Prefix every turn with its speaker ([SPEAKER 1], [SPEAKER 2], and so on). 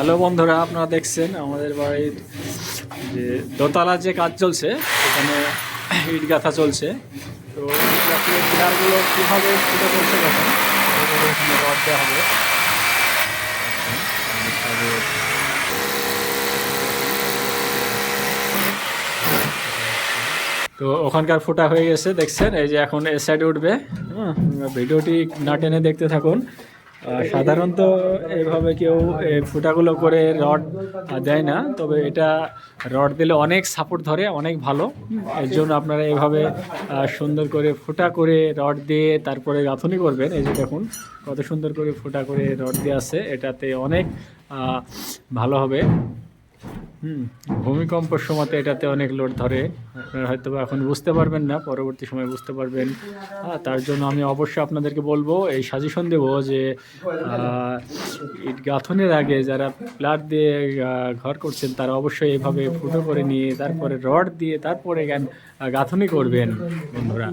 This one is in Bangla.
[SPEAKER 1] হ্যালো বন্ধুরা, আপনারা দেখছেন আমাদের বাড়ির যে দোতলা যে কাজ চলছে সেখানে ইট গাঁথা চলছে। তো পিলারগুলো কীভাবে ফুটে করছে দেখেন। দেওয়া হবে। তো ওখানকার ফোটা হয়ে গেছে, দেখছেন? এই যে এখন এ সাইডে উঠবে। হ্যাঁ ভিডিওটি না টেনে দেখতে থাকুন। সাধারণত এভাবে কেউ ফুটাগুলো করে রড দেয় না, তবে এটা রড দিলে অনেক সাপোর্ট ধরে, অনেক ভালো। এর জন্য আপনারা এভাবে সুন্দর করে ফুটা করে রড দিয়ে তারপরে গাঁথনি করবেন। এই যে দেখুন, কত সুন্দর করে ফুটা করে রড দিয়ে আছে। এটাতে অনেক ভালো হবে। হুম ভূমিকম্পের সময়তে এটাতে অনেক লোড ধরে। আপনারা হয়তো এখন বুঝতে পারবেন না, পরবর্তী সময় বুঝতে পারবেন। তার জন্য আমি অবশ্যই আপনাদেরকে বলব, এই সাজেশন দেব যে ইট গাঁথনের আগে যারা প্লাট দিয়ে ঘর করছেন, তারা অবশ্যই এভাবে ফুটো করে নিয়ে, তারপরে রড দিয়ে, তারপরে গান গাঁথনি করবেন, বন্ধুরা।